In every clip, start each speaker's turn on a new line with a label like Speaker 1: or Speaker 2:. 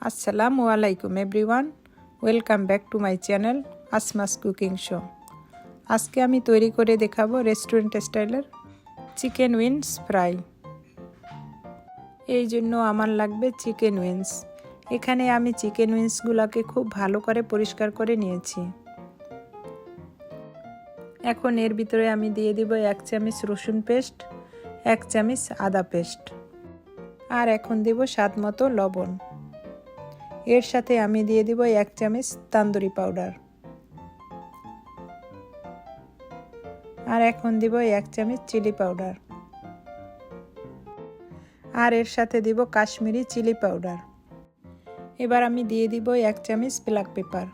Speaker 1: আসসালামু আলাইকুম everyone welcome back to my channel Asma's cooking show আজকে আমি তৈরি করে দেখাবো রেস্টুরেন্ট স্টাইলের চিকেন উইংস ফ্রাই এই জন্য আমার লাগবে চিকেন উইংস এখানে আমি চিকেন উইংসগুলোকে খুব ভালো করে পরিষ্কার করে নিয়েছি। এখন এর ভিতরে আমি দিয়ে দিব এক চামচ রসুন পেস্ট, এক চামচ আদা পেস্ট। আর এখন দেব স্বাদ মতো লবণ। এর সাথে আমি দিয়ে দিব এক চামচ তান্দুরি পাউডার। আর এখন দিব এক চামচ চিলি পাউডার। আর এর সাথে দিব কাশ্মীরি চিলি পাউডার। এবার আমি দিয়ে দিব এক চামচ ব্ল্যাক পেপার।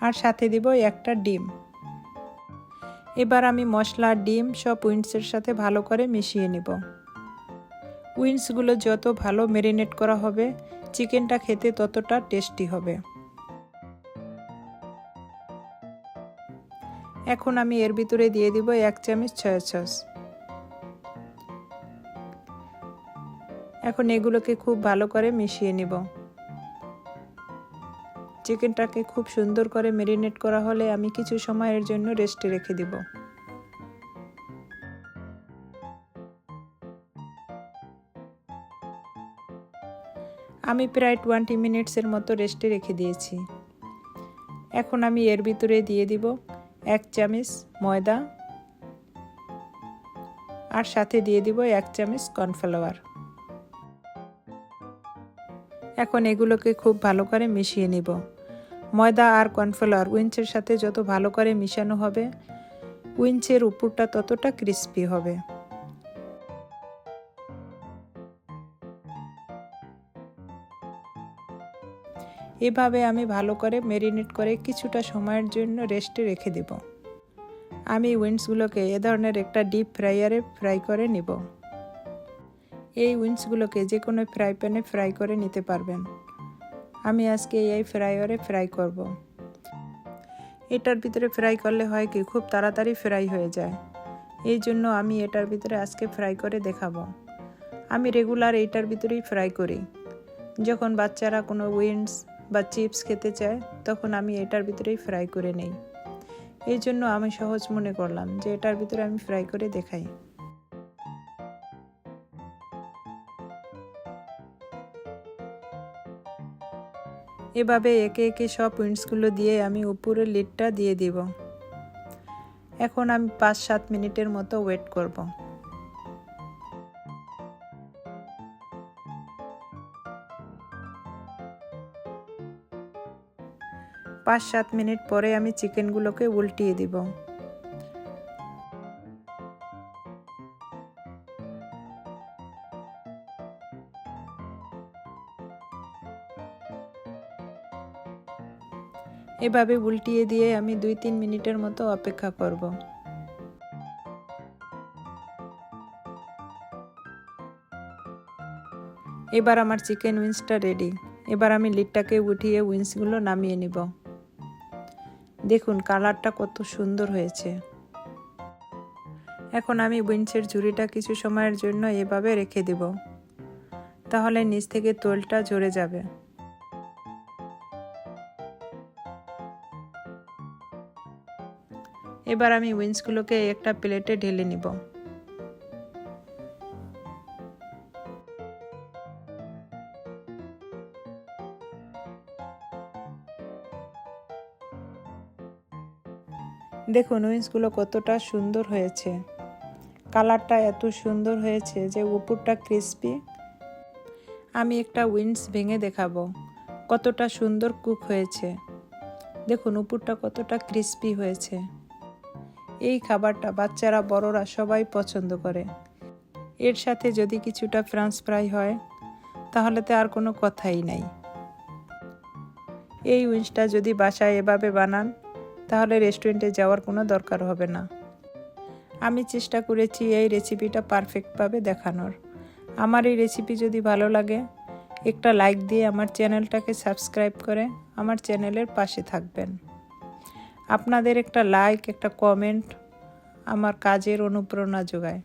Speaker 1: আর সাথে দিব একটা ডিম। এবার আমি মশলা, ডিম সব উইন্ডসের সাথে ভালো করে মিশিয়ে নিব। উইন্সগুলো যত ভালো মেরিনেট করা হবে চিকেনটা খেতে ততটা টেস্টি হবে। এখন আমি এর ভিতরে দিয়ে দিব এক চামচ ছয়া সস এখন এগুলোকে খুব ভালো করে মিশিয়ে নিব। চিকেনটাকে খুব সুন্দর করে ম্যারিনেট করা হলে আমি কিছু সময়ের জন্য রেস্টে রেখে দিব। আমি প্রায় টোয়েন্টি মিনিটসের মতো রেস্টে রেখে দিয়েছি। এখন আমি এর ভিতরে দিয়ে দিব এক চামচ ময়দা আর সাথে দিয়ে দিব এক চামচ কর্নফ্লাওয়ার। এখন এগুলোকে খুব ভালো করে মিশিয়ে নিব। ময়দা আর কর্নফ্লাওয়ার উইঞ্চের সাথে যত ভালো করে মিশানো হবে উইঞ্চের উপরটা ততটা ক্রিস্পি হবে। এভাবে আমি ভালো করে মেরিনেট করে কিছুটা সময়ের জন্য রেস্টে রেখে দেব। আমি উইন্ডসগুলোকে এ ধরনের একটা ডিপ ফ্রাইয়ারে ফ্রাই করে নিব। এই উইন্ডসগুলোকে যে কোনো ফ্রাই প্যানে ফ্রাই করে নিতে পারবেন। আমি আজকে এই ফ্রাইয়ারে ফ্রাই করব। এটার ভিতরে ফ্রাই করলে হয় কি, খুব তাড়াতাড়ি ফ্রাই হয়ে যায়। এই জন্য আমি এটার ভিতরে আজকে ফ্রাই করে দেখাবো। আমি রেগুলার এইটার ভিতরেই ফ্রাই করি। যখন বাচ্চারা কোনো উইন্ডস বা চিপস খেতে চায়, তখন আমি এটার ভিতরেই ফ্রাই করে নেই। এই জন্য আমি সহজ মনে করলাম যে এটার ভিতরে আমি ফ্রাই করে দেখাই। এভাবে একে একে সব উইন্ডসগুলো দিয়ে আমি উপরের লিডটা দিয়ে দিব। এখন আমি পাঁচ সাত মিনিটের মতো ওয়েট করব। পাঁচ সাত মিনিট পরে আমি চিকেনগুলোকে উল্টিয়ে দিব। এভাবে উল্টিয়ে দিয়ে আমি দুই তিন মিনিটের মতো অপেক্ষা করব। এবার আমার চিকেন উইন্সটা রেডি। এবার আমি লিডটাকে উঠিয়ে উইন্সগুলো নামিয়ে নিব। দেখুন, কালারটা কত সুন্দর হয়েছে। এখন আমি উইন্সের ঝুড়িটা কিছু সময়ের জন্য এভাবে রেখে দেব। তাহলে নিচ থেকে তোলটা ঝরে যাবে। এবার আমি উইন্সগুলোকে একটা প্লেটে ঢেলে নিব। দেখুন, উইন্সগুলো কতটা সুন্দর হয়েছে। কালারটা এত সুন্দর হয়েছে যে উপরটা ক্রিস্পি। আমি একটা উইন্স ভেঙে দেখাবো, কতটা সুন্দর কুক হয়েছে। দেখুন, উপরটা কতটা ক্রিস্পি হয়েছে। এই খাবারটা বাচ্চারা, বড়রা সবাই পছন্দ করে। এর সাথে যদি কিছুটা ফ্রান্স ফ্রাই হয়, তাহলে তো আর কোনো কথাই নাই। এই উইন্সটা যদি বাসায় এভাবে বানান তাহলে রেস্টুরেন্টে যাওয়ার কোনো দরকার হবে না। আমি চেষ্টা করেছি এই রেসিপিটা পারফেক্টভাবে দেখানোর। আমার এই রেসিপি যদি ভালো লাগে, একটা লাইক দিয়ে আমার চ্যানেলটাকে সাবস্ক্রাইব করে আমার চ্যানেলের পাশে থাকবেন। আপনাদের একটা লাইক একটা কমেন্ট আমার কাজের অনুপ্রেরণা যোগায়।